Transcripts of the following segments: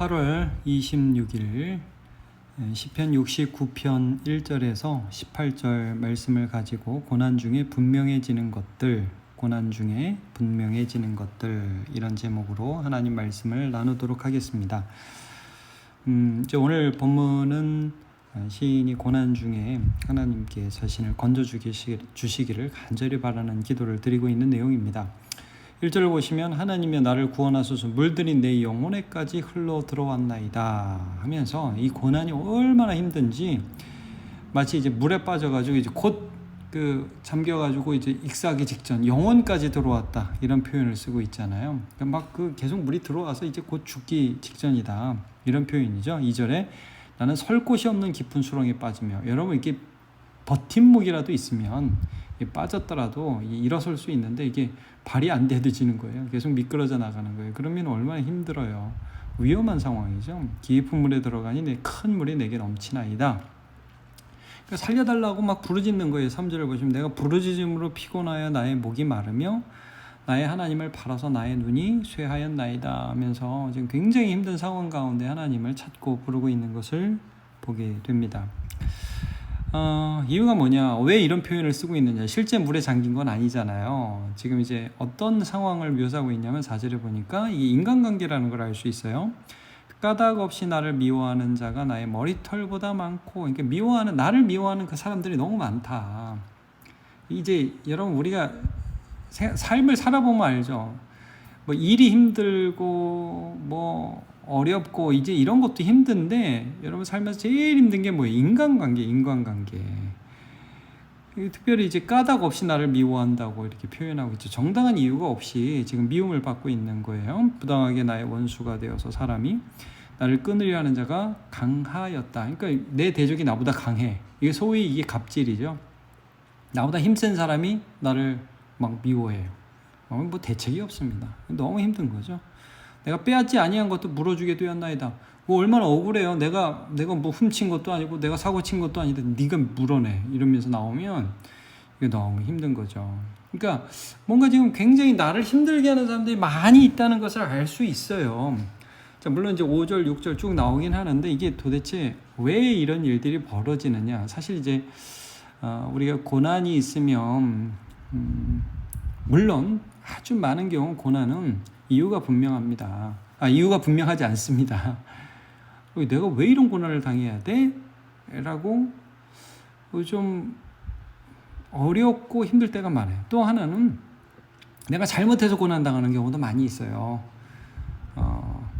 8월 26일 시편 69편 1절에서 18절 말씀을 가지고 고난 중에 분명해지는 것들 고난 중에 분명해지는 것들 이런 제목으로 하나님 말씀을 나누도록 하겠습니다. 음, 이제 오늘 본문은 시인이 고난 중에 하나님께 자신을 건져 주시기를 간절히 바라는 기도를 드리고 있는 내용입니다. 1절을 보시면 하나님이 나를 구원하소서 물들이 내 영혼에까지 흘러 들어왔나이다 하면서 이 고난이 얼마나 힘든지 마치 이제 물에 빠져가지고 이제 곧 그 잠겨가지고 이제 익사하기 직전 영혼까지 들어왔다 이런 표현을 쓰고 있잖아요. 그러니까 막그 계속 물이 들어와서 이제 곧 죽기 직전이다 이런 표현이죠. 2절에 나는 설 곳이 없는 깊은 수렁에 빠지며 여러분 이게 버팀목이라도 있으면 빠졌더라도 일어설 수 있는데 이게 발이 안 대드지는 거예요. 계속 미끄러져 나가는 거예요. 그러면 얼마나 힘들어요. 위험한 상황이죠. 깊은 물에 들어가니 큰 물이 내게 넘치나이다. 그러니까 살려달라고 막 부르짖는 거예요. 3절을 보시면 내가 부르짖음으로 피곤하여 나의 목이 마르며 나의 하나님을 바라서 나의 눈이 쇠하였나이다 하면서 지금 굉장히 힘든 상황 가운데 하나님을 찾고 부르고 있는 것을 보게 됩니다. 어, 이유가 뭐냐? 왜 이런 표현을 쓰고 있느냐? 실제 물에 잠긴 건 아니잖아요. 지금 이제 어떤 상황을 묘사하고 있냐면 4절에 보니까 이게 인간관계라는 걸 알 수 있어요. 까닭 없이 나를 미워하는 자가 나의 머리털보다 많고, 그러니까 미워하는 나를 미워하는 그 사람들이 너무 많다. 이제 여러분 우리가 삶을 살아보면 알죠. 뭐 일이 힘들고 뭐 어렵고 이제 이런 것도 힘든데 여러분 살면서 제일 힘든 게 뭐예요? 인간관계, 인간관계. 특별히 이제 까닭 없이 나를 미워한다고 이렇게 표현하고 있죠. 정당한 이유가 없이 지금 미움을 받고 있는 거예요. 부당하게 나의 원수가 되어서 사람이 나를 끊으려 하는 자가 강하였다. 그러니까 내 대적이 나보다 강해. 이게 소위 이게 갑질이죠. 나보다 힘센 사람이 나를 막 미워해요. 뭐 대책이 없습니다. 너무 힘든 거죠. 내가 빼앗지 아니한 것도 물어주게 되었나이다. 뭐 얼마나 억울해요. 내가 내가 뭐 훔친 것도 아니고 내가 사고 친 것도 아닌데 네가 물어내 이러면서 나오면 이게 너무 힘든 거죠. 그러니까 뭔가 지금 굉장히 나를 힘들게 하는 사람들이 많이 있다는 것을 알 수 있어요. 자, 물론 이제 5절, 6절 쭉 나오긴 하는데 이게 도대체 왜 이런 일들이 벌어지느냐? 사실 이제 어, 우리가 고난이 있으면 음, 물론 아주 많은 경우 고난은 이유가 분명합니다. 아, 이유가 분명하지 않습니다. 내가 왜 이런 고난을 당해야 돼? 라고 좀 어렵고 힘들 때가 많아요. 또 하나는 내가 잘못해서 고난 당하는 경우도 많이 있어요. 어,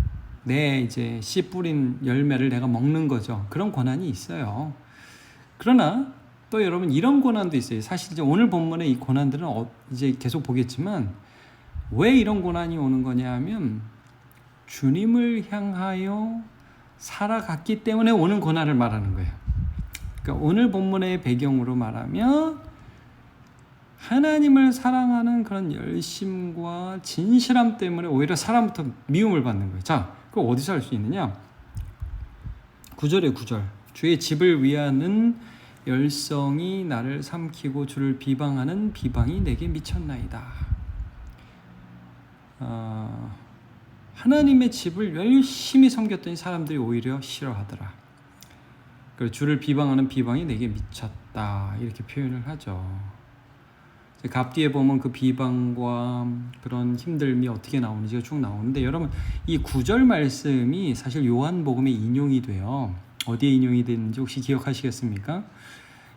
내 이제 씨 뿌린 열매를 내가 먹는 거죠. 그런 고난이 있어요. 그러나 또 여러분 이런 고난도 있어요. 사실 이제 오늘 본문의 이 고난들은 어, 이제 계속 보겠지만 왜 이런 고난이 오는 거냐 하면 주님을 향하여 살아갔기 때문에 오는 고난을 말하는 거예요. 그러니까 오늘 본문의 배경으로 말하면 하나님을 사랑하는 그런 열심과 진실함 때문에 오히려 사람부터 미움을 받는 거예요. 자, 그걸 어디서 할 수 있느냐? 9절에 9절. 주의 집을 위하는 열성이 나를 삼키고 주를 비방하는 비방이 내게 미쳤나이다. 어, 하나님의 집을 열심히 섬겼더니 사람들이 오히려 싫어하더라. 그 주를 비방하는 비방이 내게 미쳤다 이렇게 표현을 하죠. 갑 뒤에 보면 그 비방과 그런 힘듦이 어떻게 나오는지가 쭉 나오는데 여러분 이 구절 말씀이 사실 요한복음에 인용이 돼요. 어디에 인용이 됐는지 혹시 기억하시겠습니까?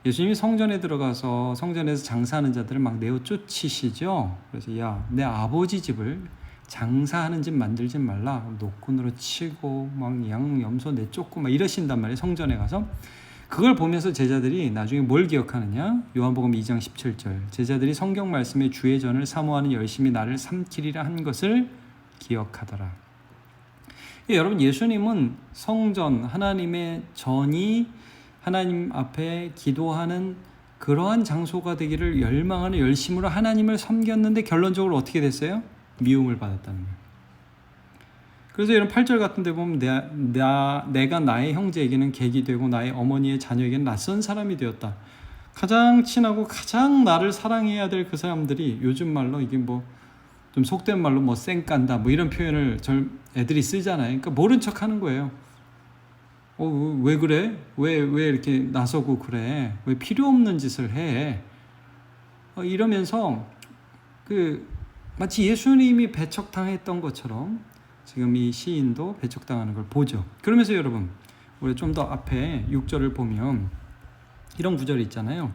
예수님이 성전에 들어가서 성전에서 장사하는 자들을 막 내어 쫓으시죠. 그래서 야, 내 아버지 집을 장사하는 집 만들지 말라. 노끈으로 치고 막 양 염소 내쫓고 막 이러신단 말이에요. 성전에 가서 그걸 보면서 제자들이 나중에 뭘 기억하느냐? 요한복음 2장 17절. 제자들이 성경 말씀에 주의 전을 사모하는 열심히 나를 삼키리라 한 것을 기억하더라. 예, 여러분 예수님은 성전 하나님의 전이 하나님 앞에 기도하는 그러한 장소가 되기를 열망하는 열심으로 하나님을 섬겼는데 결론적으로 어떻게 됐어요? 미움을 받았다는 거예요. 그래서 이런 8절 같은 데 보면 내, 나, 내가 나의 형제에게는 객이 되고 나의 어머니의 자녀에게는 낯선 사람이 되었다. 가장 친하고 가장 나를 사랑해야 될 그 사람들이 요즘 말로 이게 뭐 좀 속된 말로 뭐 쌩 깐다 뭐 이런 표현을 절 애들이 쓰잖아요. 그러니까 모른 척 하는 거예요. 어, 왜 그래? 왜, 왜 이렇게 나서고 그래? 왜 필요 없는 짓을 해? 어, 이러면서 그 마치 예수님이 배척당했던 것처럼 지금 이 시인도 배척당하는 걸 보죠. 그러면서 여러분, 우리 좀 더 앞에 6절을 보면 이런 구절이 있잖아요.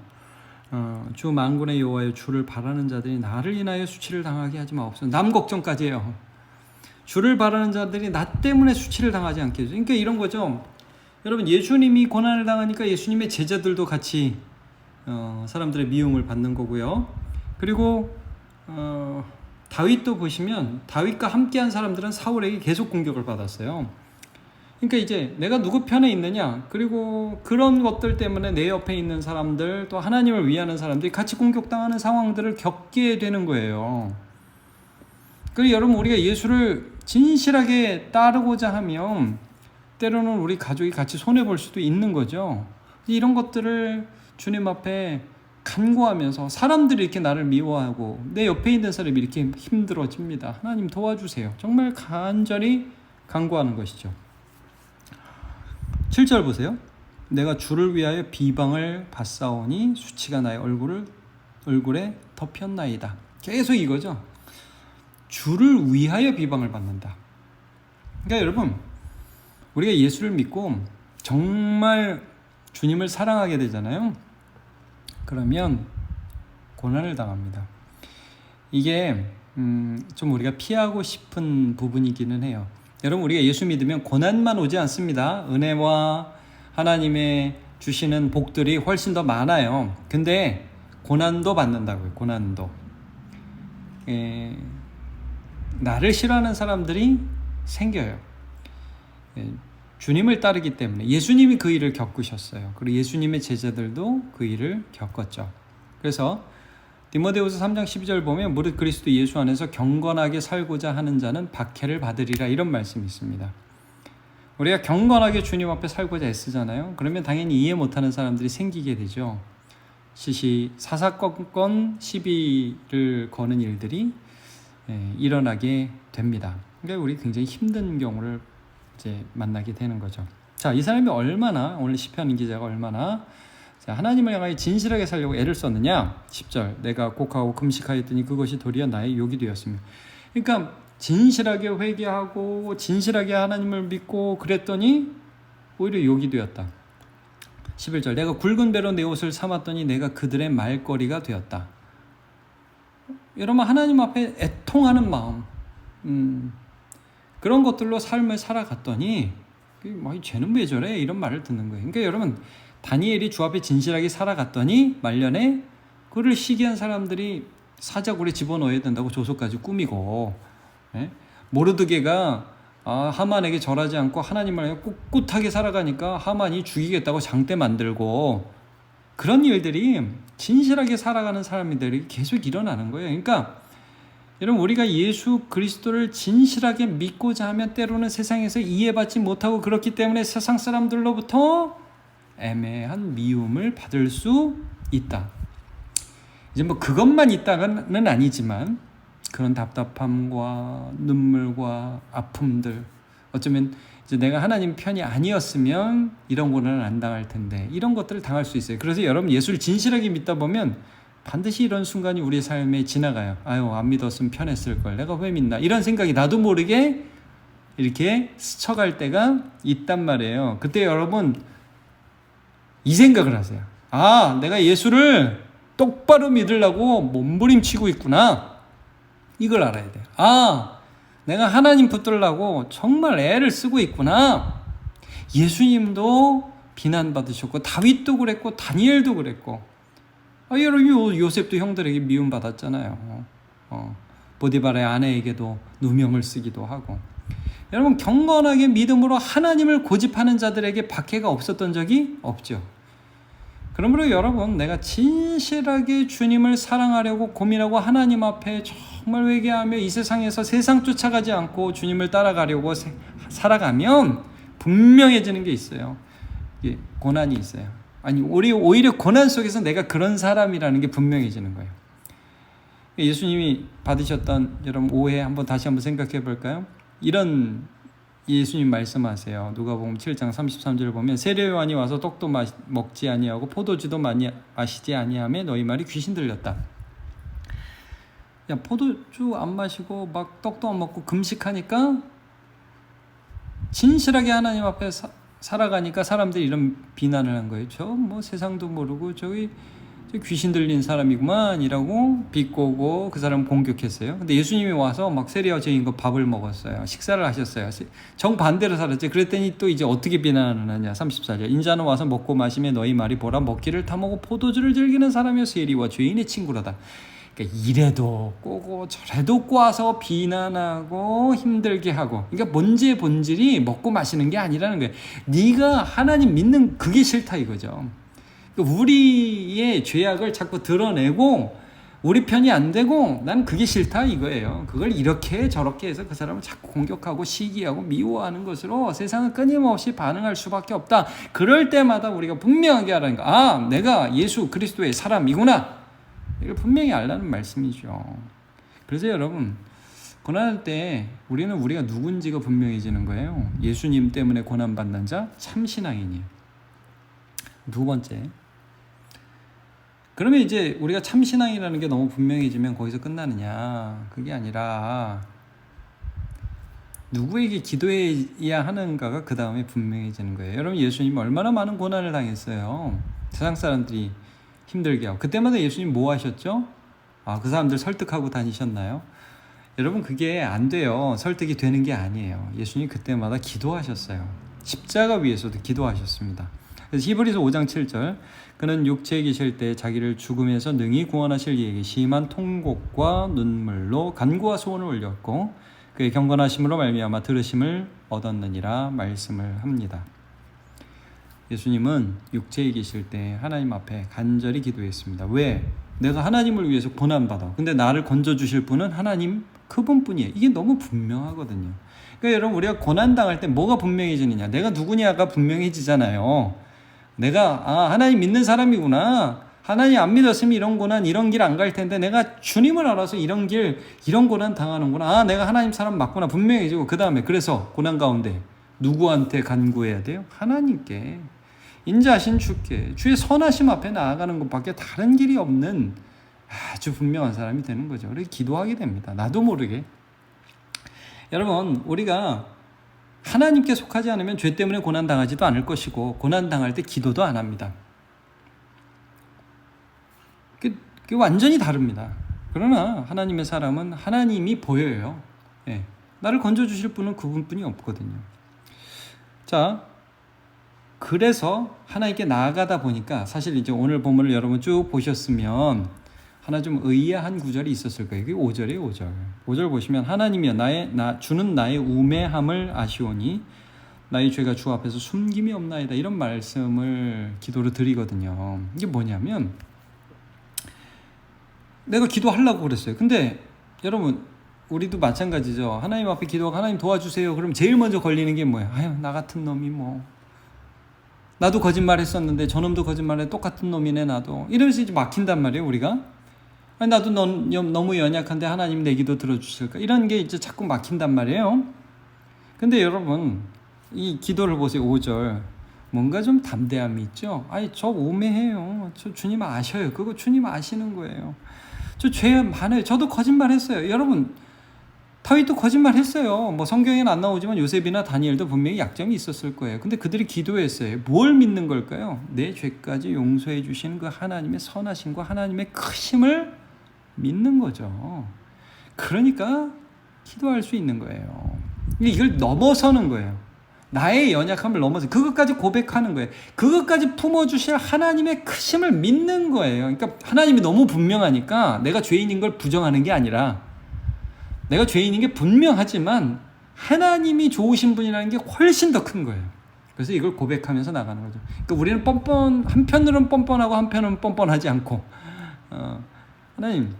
어, 주 만군의 여호와여 주를 바라는 자들이 나를 인하여 수치를 당하게 하지 마옵소서. 남 걱정까지 해요. 주를 바라는 자들이 나 때문에 수치를 당하지 않게 해줘. 그러니까 이런 거죠. 여러분 예수님이 고난을 당하니까 예수님의 제자들도 같이 어, 사람들의 미움을 받는 거고요. 그리고 어, 다윗도 보시면 다윗과 함께한 사람들은 사울에게 계속 공격을 받았어요. 그러니까 이제 내가 누구 편에 있느냐 그리고 그런 것들 때문에 내 옆에 있는 사람들 또 하나님을 위하는 사람들이 같이 공격당하는 상황들을 겪게 되는 거예요. 그리고 여러분 우리가 예수를 진실하게 따르고자 하면 때로는 우리 가족이 같이 손해 볼 수도 있는 거죠. 이런 것들을 주님 앞에 간구하면서 사람들이 이렇게 나를 미워하고 내 옆에 있는 사람이 이렇게 힘들어집니다. 하나님 도와주세요. 정말 간절히 간구하는 것이죠. 7절 보세요. 내가 주를 위하여 비방을 받사오니 수치가 나의 얼굴을 얼굴에 덮였나이다. 계속 이거죠. 주를 위하여 비방을 받는다. 그러니까 여러분 우리가 예수를 믿고 정말 주님을 사랑하게 되잖아요. 그러면 고난을 당합니다. 이게 음, 좀 우리가 피하고 싶은 부분이기는 해요. 여러분 우리가 예수 믿으면 고난만 오지 않습니다. 은혜와 하나님의 주시는 복들이 훨씬 더 많아요. 근데 고난도 받는다고요. 고난도. 에, 나를 싫어하는 사람들이 생겨요. 에, 주님을 따르기 때문에 예수님이 그 일을 겪으셨어요. 그리고 예수님의 제자들도 그 일을 겪었죠. 그래서 디모데후서 3장 12절 보면 무릇 그리스도 예수 안에서 경건하게 살고자 하는 자는 박해를 받으리라 이런 말씀이 있습니다. 우리가 경건하게 주님 앞에 살고자 애쓰잖아요. 그러면 당연히 이해 못하는 사람들이 생기게 되죠. 시시 사사건건 시비를 거는 일들이 예, 일어나게 됩니다. 그러니까 우리 굉장히 힘든 경우를 이제 만나게 되는 거죠. 자, 이 사람이 얼마나 오늘 시편 기자가 얼마나 자, 하나님을 향하여 진실하게 살려고 애를 썼느냐? 10절. 내가 곡하고 금식하였더니 그것이 도리어 나의 욕이 되었습니다. 그러니까 진실하게 회개하고 진실하게 하나님을 믿고 그랬더니 오히려 욕이 되었다. 11절. 내가 굵은 배로 내 옷을 삼았더니 내가 그들의 말거리가 되었다. 여러분 하나님 앞에 애통하는 마음. 음, 그런 것들로 삶을 살아갔더니 뭐 쟤는 왜 저래 이런 말을 듣는 거예요. 그러니까 여러분 다니엘이 주 앞에 진실하게 살아갔더니 말년에 그를 시기한 사람들이 사자굴에 집어넣어야 된다고 조소까지 꾸미고 예? 모르드게가 아, 하만에게 절하지 않고 하나님을 꿋꿋하게 살아가니까 하만이 죽이겠다고 장대 만들고 그런 일들이 진실하게 살아가는 사람들이 계속 일어나는 거예요. 그러니까 여러분 우리가 예수 그리스도를 진실하게 믿고자 하면 때로는 세상에서 이해받지 못하고 그렇기 때문에 세상 사람들로부터 애매한 미움을 받을 수 있다. 이제 뭐 그것만 있다는 아니지만 그런 답답함과 눈물과 아픔들 어쩌면 이제 내가 하나님 편이 아니었으면 이런 고난을 안 당할 텐데 이런 것들을 당할 수 있어요. 그래서 여러분 예수를 진실하게 믿다 보면 반드시 이런 순간이 우리 삶에 지나가요. 아유 안 믿었으면 편했을 걸. 내가 왜 믿나 이런 생각이 나도 모르게 이렇게 스쳐갈 때가 있단 말이에요. 그때 여러분 이 생각을 하세요. 아, 내가 예수를 똑바로 믿으려고 몸부림치고 있구나. 이걸 알아야 돼요. 아, 내가 하나님 붙들려고 정말 애를 쓰고 있구나. 예수님도 비난받으셨고, 다윗도 그랬고, 다니엘도 그랬고, 아, 여러분, 요셉도 형들에게 미움받았잖아요. 어, 보디발의 아내에게도 누명을 쓰기도 하고. 여러분, 경건하게 믿음으로 하나님을 고집하는 자들에게 박해가 없었던 적이 없죠. 그러므로 여러분, 내가 진실하게 주님을 사랑하려고 고민하고 하나님 앞에 정말 회개하며 이 세상에서 세상 쫓아가지 않고 주님을 따라가려고 살아가면 분명해지는 게 있어요. 예, 고난이 있어요. 아니, 우리 오히려 고난 속에서 내가 그런 사람이라는 게 분명해지는 거예요. 예수님이 받으셨던 여러분 오해 한번 다시 한번 생각해 볼까요? 이런 예수님 말씀하세요. 누가복음 7장 33절을 보면 세례 요한이 와서 떡도 마, 먹지 아니하고 포도주도 많이 마시지 아니하며 너희 말이 귀신 들렸다. 야 포도주 안 마시고 막 떡도 안 먹고 금식하니까 진실하게 하나님 앞에 사, 살아가니까 사람들이 이런 비난을 한 거예요. 저 뭐 세상도 모르고 저기 저 귀신 들린 사람이구만 이라고 비꼬고 그 사람 공격했어요. 근데 예수님이 와서 막 세리와 죄인과 밥을 먹었어요. 식사를 하셨어요. 정반대로 살았지. 그랬더니 또 이제 어떻게 비난을 하냐. 34절. 인자는 와서 먹고 마시며 너희 말이 보라 먹기를 타먹고 포도주를 즐기는 사람이여 세리와 죄인의 친구라다. 그러니까 이래도 꼬고 저래도 꼬아서 비난하고 힘들게 하고 그러니까 문제의 본질이 먹고 마시는 게 아니라는 거예요. 네가 하나님 믿는 그게 싫다 이거죠. 그러니까 우리의 죄악을 자꾸 드러내고 우리 편이 안 되고 난 그게 싫다 이거예요. 그걸 이렇게 저렇게 해서 그 사람을 자꾸 공격하고 시기하고 미워하는 것으로 세상은 끊임없이 반응할 수밖에 없다. 그럴 때마다 우리가 분명하게 하라는 거. 아, 내가 예수 그리스도의 사람이구나. 이걸 분명히 알라는 말씀이죠. 그래서 여러분 고난할 때 우리는 우리가 누군지가 분명해지는 거예요. 예수님 때문에 고난 받는 자 참신앙인이에요. 두 번째. 그러면 이제 우리가 참신앙이라는 게 너무 분명해지면 거기서 끝나느냐? 그게 아니라 누구에게 기도해야 하는가가 그 다음에 분명해지는 거예요. 여러분 예수님 얼마나 많은 고난을 당했어요. 세상 사람들이 힘들게 하고 그때마다 예수님 뭐 하셨죠? 아, 그 사람들 설득하고 다니셨나요? 여러분 그게 안 돼요. 설득이 되는 게 아니에요. 예수님 그때마다 기도하셨어요. 십자가 위에서도 기도하셨습니다. 그래서 히브리서 5장 7절 그는 육체에 계실 때 자기를 죽음에서 능히 구원하실 이에게 심한 통곡과 눈물로 간구와 소원을 올렸고 그의 경건하심으로 말미암아 들으심을 얻었느니라 말씀을 합니다. 예수님은 육체에 계실 때 하나님 앞에 간절히 기도했습니다. 왜? 내가 하나님을 위해서 고난받아. 근데 나를 건져주실 분은 하나님 그분뿐이에요. 이게 너무 분명하거든요. 그러니까 여러분 우리가 고난당할 때 뭐가 분명해지느냐. 내가 누구냐가 분명해지잖아요. 내가 아 하나님 믿는 사람이구나. 하나님 안 믿었으면 이런 고난 이런 길 안 갈 텐데 내가 주님을 알아서 이런 길 이런 고난 당하는구나. 아 내가 하나님 사람 맞구나 분명해지고 그 다음에 그래서 고난 가운데 누구한테 간구해야 돼요? 하나님께. 인자하신 주께 주의 선하심 앞에 나아가는 것밖에 다른 길이 없는 아주 분명한 사람이 되는 거죠. 그래서 기도하게 됩니다. 나도 모르게. 여러분, 우리가 하나님께 속하지 않으면 죄 때문에 고난 당하지도 않을 것이고 고난 당할 때 기도도 안 합니다. 그, 그 완전히 다릅니다. 그러나 하나님의 사람은 하나님이 보여요. 예. 나를 건져 주실 분은 그분뿐이 없거든요. 자, 그래서 하나님께 나아가다 보니까 사실 이제 오늘 본문을 여러분 쭉 보셨으면 하나 좀 의아한 구절이 있었을 거예요. 그게 5절이에요, 5절. 5절 보시면 하나님이여 나의 나 주는 나의 우매함을 아시오니 나의 죄가 주 앞에서 숨김이 없나이다. 이런 말씀을 기도로 드리거든요. 이게 뭐냐면 내가 기도하려고 그랬어요. 근데 여러분 우리도 마찬가지죠. 하나님 앞에 기도하고 하나님 도와주세요. 그럼 제일 먼저 걸리는 게 뭐예요? 아유, 나 같은 놈이 뭐 나도 거짓말 했었는데 저놈도 거짓말해. 똑같은 놈이네 나도. 이러면서 이제 막힌단 말이에요 우리가. 아니, 나도 넌, 너무 연약한데 하나님 내 기도 들어주실까? 이런 게 이제 자꾸 막힌단 말이에요. 근데 여러분 이 기도를 보세요 5절. 뭔가 좀 담대함이 있죠? 아니 저 오매해요. 저 주님 아셔요. 그거 주님 아시는 거예요. 저 죄 많아요. 저도 거짓말 했어요. 여러분 다윗도 거짓말 했어요. 뭐 성경에는 안 나오지만 요셉이나 다니엘도 분명히 약점이 있었을 거예요. 근데 그들이 기도했어요. 뭘 믿는 걸까요? 내 죄까지 용서해 주시는 그 하나님의 선하심과 하나님의 크심을 믿는 거죠. 그러니까 기도할 수 있는 거예요. 이걸 넘어서는 거예요. 나의 연약함을 넘어서 그것까지 고백하는 거예요. 그것까지 품어주실 하나님의 크심을 믿는 거예요. 그러니까 하나님이 너무 분명하니까 내가 죄인인 걸 부정하는 게 아니라 내가 죄인인 게 분명하지만 하나님이 좋으신 분이라는 게 훨씬 더 큰 거예요. 그래서 이걸 고백하면서 나가는 거죠. 그러니까 우리는 뻔뻔 한편으로는 뻔뻔하고 한편은 뻔뻔하지 않고 어, 하나님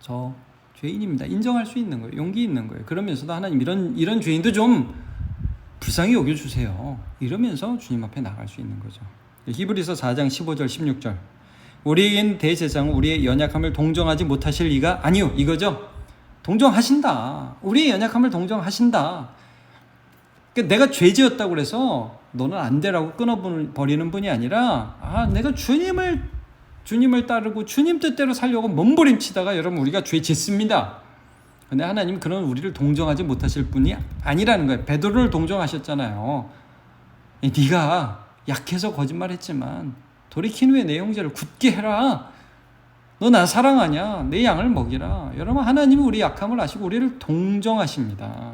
저 죄인입니다. 인정할 수 있는 거예요. 용기 있는 거예요. 그러면서도 하나님 이런 이런 죄인도 좀 불쌍히 여겨 주세요. 이러면서 주님 앞에 나갈 수 있는 거죠. 히브리서 4장 15절 16절 우리에겐 대제사장은 우리의 연약함을 동정하지 못하실 리가 아니요 이거죠. 동정하신다. 우리의 연약함을 동정하신다. 그러니까 내가 죄지었다고 그래서 너는 안 되라고 끊어버리는 분이 아니라 아 내가 주님을 주님을 따르고 주님 뜻대로 살려고 몸부림치다가 여러분 우리가 죄 짓습니다. 근데 하나님 그런 우리를 동정하지 못하실 분이 아니라는 거예요. 베드로를 동정하셨잖아요. 네가 약해서 거짓말했지만 돌이킨 후에 내 형제를 굳게 해라. 너 나 사랑하냐? 내 양을 먹이라. 여러분 하나님은 우리 약함을 아시고 우리를 동정하십니다.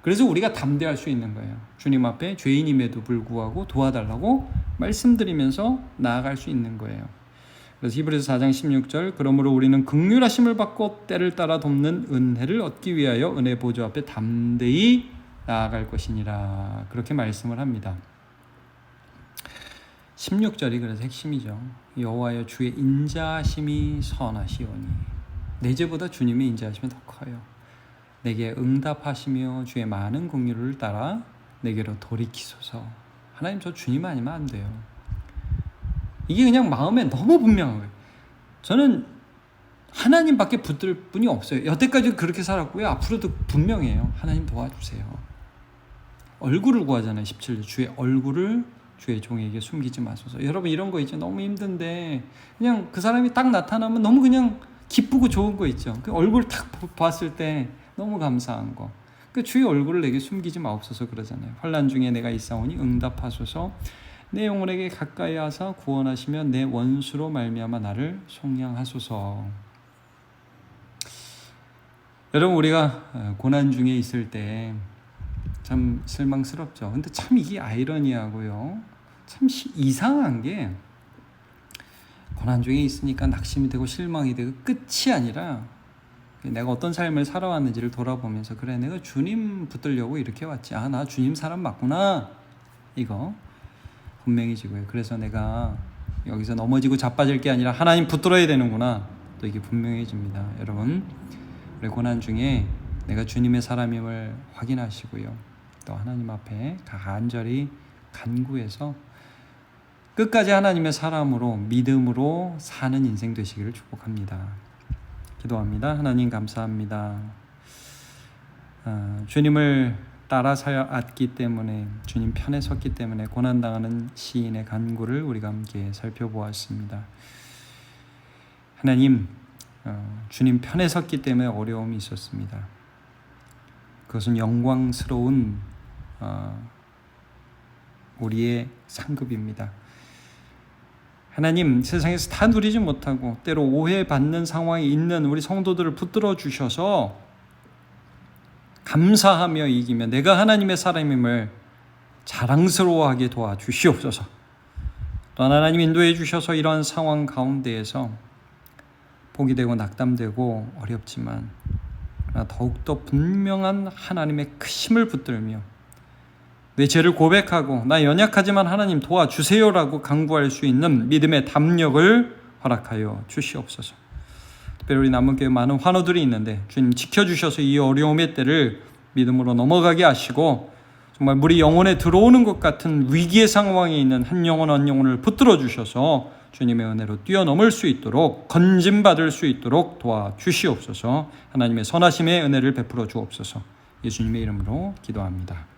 그래서 우리가 담대할 수 있는 거예요. 주님 앞에 죄인임에도 불구하고 도와달라고 말씀드리면서 나아갈 수 있는 거예요. 그래서 히브리서 4장 16절 그러므로 우리는 극률하심을 받고 때를 따라 돕는 은혜를 얻기 위하여 은혜 보좌 앞에 담대히 나아갈 것이니라 그렇게 말씀을 합니다. 16절이 그래서 핵심이죠. 여호와여 주의 인자하심이 선하시오니 내 죄보다 주님의 인자하심이 더 커요. 내게 응답하시며 주의 많은 공유를 따라 내게로 돌이키소서. 하나님 저 주님 아니면 안 돼요. 이게 그냥 마음에 너무 분명한 거예요. 저는 하나님밖에 붙들 분이 없어요. 여태까지 그렇게 살았고요. 앞으로도 분명해요. 하나님 도와주세요. 얼굴을 구하잖아요. 17절 주의 얼굴을 주의 종에게 숨기지 마소서. 여러분 이런 거 있죠. 너무 힘든데 그냥 그 사람이 딱 나타나면 너무 그냥 기쁘고 좋은 거 있죠. 그 얼굴 딱 봤을 때 너무 감사한 거. 그 주의 얼굴을 내게 숨기지 마옵소서 그러잖아요. 환란 중에 내가 있사오니 응답하소서. 내 영혼에게 가까이 하사 구원하시며 내 원수로 말미암아 나를 속량하소서. 여러분 우리가 고난 중에 있을 때 참 실망스럽죠. 근데 참 이게 아이러니하고요. 참 이상한 게 고난 중에 있으니까 낙심이 되고 실망이 되고 끝이 아니라 내가 어떤 삶을 살아왔는지를 돌아보면서 그래 내가 주님 붙들려고 이렇게 왔지. 아 나 주님 사람 맞구나. 이거 분명해지고요. 그래서 내가 여기서 넘어지고 자빠질 게 아니라 하나님 붙들어야 되는구나. 또 이게 분명해집니다 여러분. 우리 고난 중에 내가 주님의 사람임을 확인하시고요. 또 하나님 앞에 간절히 간구해서 끝까지 하나님의 사람으로 믿음으로 사는 인생 되시기를 축복합니다. 기도합니다. 하나님 감사합니다. 아, 주님을 따라 살았기 때문에 주님 편에 섰기 때문에 고난 당하는 시인의 간구를 우리가 함께 살펴보았습니다. 하나님 어, 주님 편에 섰기 때문에 어려움이 있었습니다. 그것은 영광스러운 어, 우리의 상급입니다. 하나님 세상에서 다 누리지 못하고 때로 오해받는 상황에 있는 우리 성도들을 붙들어 주셔서 감사하며 이기며 내가 하나님의 사람임을 자랑스러워하게 도와주시옵소서. 또 하나님 인도해 주셔서 이러한 상황 가운데에서 복이 되고 낙담되고 어렵지만 더욱더 분명한 하나님의 크심을 붙들며 내 죄를 고백하고 나 연약하지만 하나님 도와주세요라고 강구할 수 있는 믿음의 담력을 허락하여 주시옵소서. 특별히 우리 남은 교회 많은 환우들이 있는데 주님 지켜주셔서 이 어려움의 때를 믿음으로 넘어가게 하시고 정말 물이 영혼에 들어오는 것 같은 위기의 상황에 있는 한 영혼 한 영혼을 붙들어 주셔서 주님의 은혜로 뛰어넘을 수 있도록 건짐받을 수 있도록 도와주시옵소서 하나님의 선하심의 은혜를 베풀어 주옵소서 예수님의 이름으로 기도합니다.